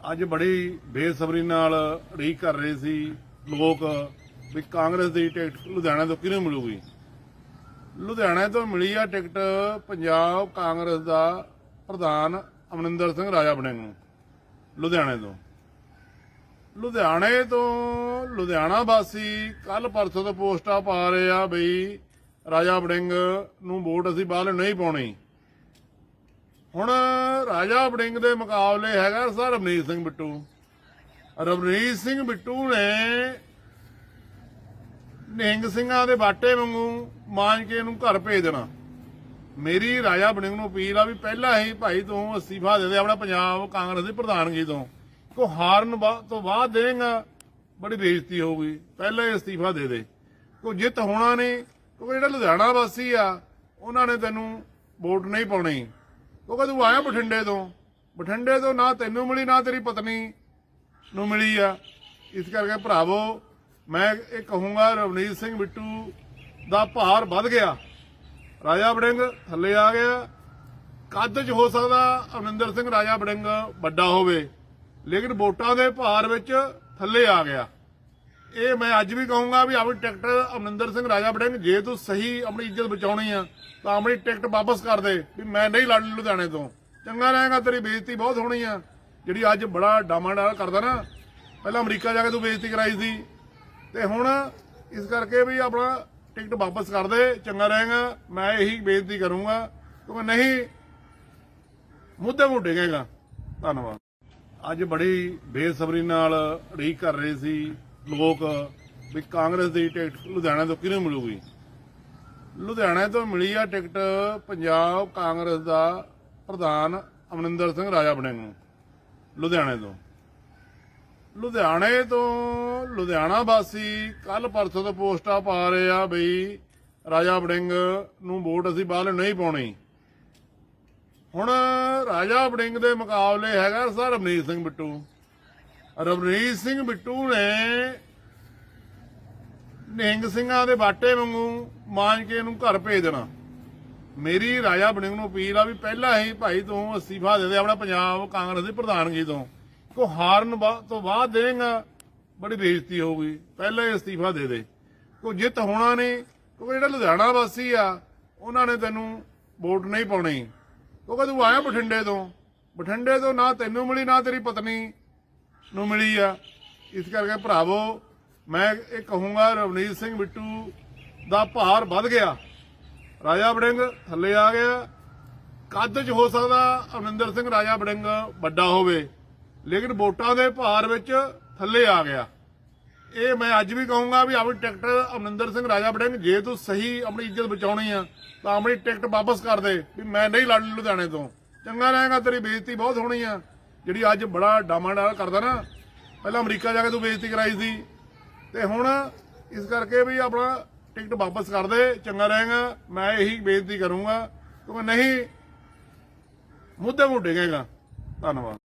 ਅੱਜ ਬੜੀ ਬੇਸਬਰੀ ਨਾਲ ਉਡੀਕ ਕਰ ਰਹੇ ਸੀ ਲੋਕ ਵੀ ਕਾਂਗਰਸ ਦੀ ਟਿਕਟ ਲੁਧਿਆਣਾ ਤੋਂ ਕਿਹਨੂੰ ਮਿਲੂਗੀ? ਲੁਧਿਆਣਾ ਤੋਂ ਮਿਲੀ ਆ ਟਿਕਟ ਪੰਜਾਬ ਕਾਂਗਰਸ ਦਾ ਪ੍ਰਧਾਨ ਅਮਰਿੰਦਰ ਸਿੰਘ ਰਾਜਾ ਬਣੇ ਨੂੰ, ਲੁਧਿਆਣੇ ਤੋਂ। ਲੁਧਿਆਣੇ ਤੋਂ ਲੁਧਿਆਣਾ ਵਾਸੀ ਕੱਲ ਪਰਸੋਂ ਤੋਂ ਪੋਸਟਾਂ ਪਾ ਰਹੇ ਆ ਬਈ ਰਾਜਾ ਵੜਿੰਗ ਨੂੰ ਵੋਟ ਅਸੀਂ ਬਾਹਰ ਨਹੀਂ ਪਾਉਣੀ। ਹੁਣ ਰਾਜਾ ਵੜਿੰਗ ਦੇ ਮੁਕਾਬਲੇ ਹੈਗਾ ਸਰ ਰਵਨੀਤ ਸਿੰਘ ਬਿੱਟੂ। ਰਵਨੀਤ ਸਿੰਘ ਬਿੱਟੂ ਨੇ ਨਿਹੰਗ ਸਿੰਘਾਂ ਦੇ ਬਾਟੇ ਵਾਂਗੂ ਮਾਂਜ ਕੇ ਇਹਨੂੰ ਘਰ ਭੇਜ ਦੇਣਾ। ਮੇਰੀ ਰਾਜਾ ਵੜਿੰਗ ਨੂੰ ਅਪੀਲ ਆ ਵੀ ਪਹਿਲਾਂ ਹੀ ਭਾਈ ਤੂੰ ਅਸਤੀਫਾ ਦੇ ਦੇ ਆਪਣਾ ਪੰਜਾਬ ਕਾਂਗਰਸ ਦੀ ਪ੍ਰਧਾਨਗੀ ਤੋਂ। ਕੋ ਹਾਰਨ ਬਾ- ਤੋਂ ਬਾਅਦ ਦੇਗਾ ਬੜੀ ਬੇਇੱਜ਼ਤੀ ਹੋਊਗੀ। ਪਹਿਲਾਂ ਹੀ ਅਸਤੀਫਾ ਦੇ ਦੇ। ਕੋ ਜਿੱਤ ਹੋਣਾ ਨਹੀਂ, ਕਿਉਂਕਿ ਜਿਹੜਾ ਲੁਧਿਆਣਾ ਵਾਸੀ ਆ, ਉਹਨਾਂ ਨੇ ਤੈਨੂੰ ਵੋਟ ਨਹੀਂ ਪਾਉਣੀ। ਉਹ ਕਹਿੰਦਾ, ਤੂੰ ਆਇਆ ਬਠਿੰਡੇ ਤੋਂ? ਬਠਿੰਡੇ ਤੋਂ ਨਾ ਤੈਨੂੰ ਮਿਲੀ, ਨਾ ਤੇਰੀ ਪਤਨੀ ਨੂੰ ਮਿਲੀ ਆ। ਇਸ ਕਰਕੇ ਭਰਾਵੋ, ਮੈਂ ਇਹ ਕਹੂੰਗਾ, ਰਵਨੀਤ ਸਿੰਘ ਬਿੱਟੂ ਦਾ ਭਾਰ ਵੱਧ ਗਿਆ। ਰਾਜਾ ਵੜਿੰਗ ਥੱਲੇ ਆ ਗਿਆ। ਕੱਦ 'ਚ ਹੋ ਸਕਦਾ ਅਮਰਿੰਦਰ ਸਿੰਘ ਰਾਜਾ ਵੜਿੰਗ ਵੱਡਾ ਹੋਵੇ, ਲੇਕਿਨ ਵੋਟਾਂ ਦੇ ਭਾਰ ਵਿੱਚ ਥੱਲੇ ਆ ਗਿਆ। ਇਹ ਮੈਂ ਅੱਜ ਵੀ ਕਹੂੰਗਾ ਵੀ ਆਪਣੀ ਟਿਕਟ ਅਮਰਿੰਦਰ ਸਿੰਘ ਰਾਜਾ ਵੜਿੰਗ, ਜੇ ਤੂੰ ਸਹੀ ਆਪਣੀ ਇੱਜ਼ਤ ਬਚਾਉਣੀ ਆ, ਤਾਂ ਆਪਣੀ ਟਿਕਟ ਵਾਪਸ ਕਰ ਦੇ ਵੀ ਮੈਂ ਨਹੀਂ ਲੜ ਲੁਧਿਆਣੇ ਤੋਂ। ਚੰਗਾ ਰਹੇਗਾ, ਤੇਰੀ ਬੇਇੱਜ਼ਤੀ ਬਹੁਤ ਹੋਣੀ ਆ। ਜਿਹੜੀ ਅੱਜ ਬੜਾ ਡਾਮਾਡਾਲ ਕਰਦਾ ਨਾ, ਪਹਿਲਾਂ ਅਮਰੀਕਾ ਜਾ ਕੇ ਤੂੰ ਬੇਇੱਜ਼ਤੀ ਕਰਾਈ ਸੀ। ਤੇ ਹੁਣ ਇਸ ਕਰਕੇ ਵੀ ਆਪਣਾ ਟਿਕਟ ਵਾਪਸ ਕਰ ਦੇ, ਚੰਗਾ ਰਹੇਗਾ, ਮੈਂ ਇਹੀ ਬੇਨਤੀ ਕਰੂੰਗਾ। ਕਿਉਂਕਿ ਨਹੀਂ, ਮੁੱਦੇ ਮੁੱਢੇਗਾ ਧੰਨਵਾਦ। ਅੱਜ ਬੜੀ ਬੇਸਬਰੀ ਨਾਲ ਉਡੀਕ ਕਰ ਰਹੇ ਸੀ। ਲੋਕ ਵੀ ਕਾਂਗਰਸ ਦੀ ਟਿਕਟ ਲੁਧਿਆਣਾ ਤੋਂ ਕਿਹਨੂੰ ਮਿਲੂਗੀ? ਲੁਧਿਆਣਾ ਤੋਂ ਮਿਲੀ ਆ ਟਿਕਟ ਪੰਜਾਬ ਕਾਂਗਰਸ ਦਾ ਪ੍ਰਧਾਨ ਅਮਰਿੰਦਰ ਸਿੰਘ ਰਾਜਾ ਬਣੇ ਨੂੰ, ਲੁਧਿਆਣੇ ਤੋਂ। ਲੁਧਿਆਣੇ ਤੋਂ ਲੁਧਿਆਣਾ ਵਾਸੀ ਕੱਲ ਪਰਸੋਂ ਤੋਂ ਪੋਸਟਾਂ ਪਾ ਰਹੇ ਆ ਬਈ ਰਾਜਾ ਵੜਿੰਗ ਨੂੰ ਵੋਟ ਅਸੀਂ ਬਾਹਰ ਨਹੀਂ ਪਾਉਣੀ। ਹੁਣ ਰਾਜਾ ਵੜਿੰਗ ਦੇ ਮੁਕਾਬਲੇ ਹੈਗਾ ਸਰ ਰਵਨੀਤ ਸਿੰਘ ਬਿੱਟੂ। ਰਵਨੀਤ ਸਿੰਘ ਬਿੱਟੂ ਨੇ ਨਿਹੰਗ ਸਿੰਘਾਂ ਦੇ ਬਾਟੇ ਵਾਂਗੂ ਮਾਂਜ ਕੇ ਇਹਨੂੰ ਘਰ ਭੇਜ ਦੇਣਾ। ਮੇਰੀ ਰਾਜਾ ਬਣਿੰਗ ਨੂੰ ਅਪੀਲ ਆ ਵੀ ਪਹਿਲਾਂ ਹੀ ਭਾਈ ਤੂੰ ਅਸਤੀਫਾ ਦੇ ਦੇ ਆਪਣਾ ਪੰਜਾਬ ਕਾਂਗਰਸ ਦੀ ਪ੍ਰਧਾਨਗੀ ਤੋਂ। ਕੋ ਹਾਰਨ ਬਾ- ਤੋਂ ਬਾਅਦ ਦੇਗਾ ਬੜੀ ਬੇਇੱਜ਼ਤੀ ਹੋਊਗੀ। ਪਹਿਲਾਂ ਹੀ ਅਸਤੀਫਾ ਦੇ ਦੇ। ਕੋ ਜਿੱਤ ਹੋਣਾ ਨਹੀਂ, ਕਿਉਂਕਿ ਜਿਹੜਾ ਲੁਧਿਆਣਾ ਵਾਸੀ ਆ, ਉਹਨਾਂ ਨੇ ਤੈਨੂੰ ਵੋਟ ਨਹੀਂ ਪਾਉਣੀ। ਕਿਉਂਕਿ ਤੂੰ ਆਇਆ ਬਠਿੰਡੇ ਤੋਂ। ਬਠਿੰਡੇ ਤੋਂ ਨਾ ਤੈਨੂੰ ਮਿਲੀ, ਨਾ ਤੇਰੀ ਪਤਨੀ। ਨੂੰ ਮਿਲੀ ਆ। ਇਸ ਕਰਕੇ ਭਰਾਵੋ, ਮੈਂ ਇਹ ਕਹੂੰਗਾ ਰਵਨੀਤ ਸਿੰਘ ਬਿੱਟੂ ਦਾ ਭਾਰ ਵੱਧ ਗਿਆ। ਰਾਜਾ ਵੜਿੰਗ ਥੱਲੇ ਆ ਗਿਆ। ਕੱਦ 'ਚ ਹੋ ਸਕਦਾ ਅਮਰਿੰਦਰ ਸਿੰਘ ਰਾਜਾ ਵੜਿੰਗ ਵੱਡਾ ਹੋਵੇ, ਲੇਕਿਨ ਵੋਟਾਂ ਦੇ ਭਾਰ ਵਿੱਚ ਥੱਲੇ ਆ ਗਿਆ। ਇਹ ਮੈਂ ਅੱਜ ਵੀ ਕਹੂੰਗਾ ਵੀ ਆਪਣੀ ਟਿਕਟ ਅਮਰਿੰਦਰ ਸਿੰਘ ਰਾਜਾ ਬੜਿੰਗ ਜੇ ਤੂੰ ਸਹੀ ਆਪਣੀ ਇੱਜ਼ਤ ਬਚਾਉਣੀ ਆ, ਤਾਂ ਆਪਣੀ ਟਿਕਟ ਵਾਪਸ ਕਰ ਦੇ, ਵੀ ਮੈਂ ਨਹੀਂ ਲੜ ਲੁਧਿਆਣੇ ਤੋਂ। ਚੰਗਾ ਰਹੇਗਾ, ਤੇਰੀ ਬੇਇੱਜ਼ਤੀ ਬਹੁਤ ਹੋਣੀ ਆ। ਜਿਹੜੀ ਅੱਜ ਬੜਾ ਡਾਮਾਡਾਲ ਕਰਦਾ ਨਾ, ਪਹਿਲਾਂ ਅਮਰੀਕਾ ਜਾ ਕੇ ਤੂੰ ਬੇਇੱਜ਼ਤੀ ਕਰਾਈ ਸੀ। ਤੇ ਹੁਣ ਇਸ ਕਰਕੇ ਵੀ ਆਪਣਾ ਟਿਕਟ ਵਾਪਸ ਕਰ ਦੇ, ਚੰਗਾ ਰਹੇਗਾ, ਮੈਂ ਇਹੀ ਬੇਨਤੀ ਕਰੂੰਗਾ। ਕਿਉਂਕਿ ਨਹੀਂ ਮੁੱਦੇ ਮੁੱਢੇਗਾ ਧੰਨਵਾਦ।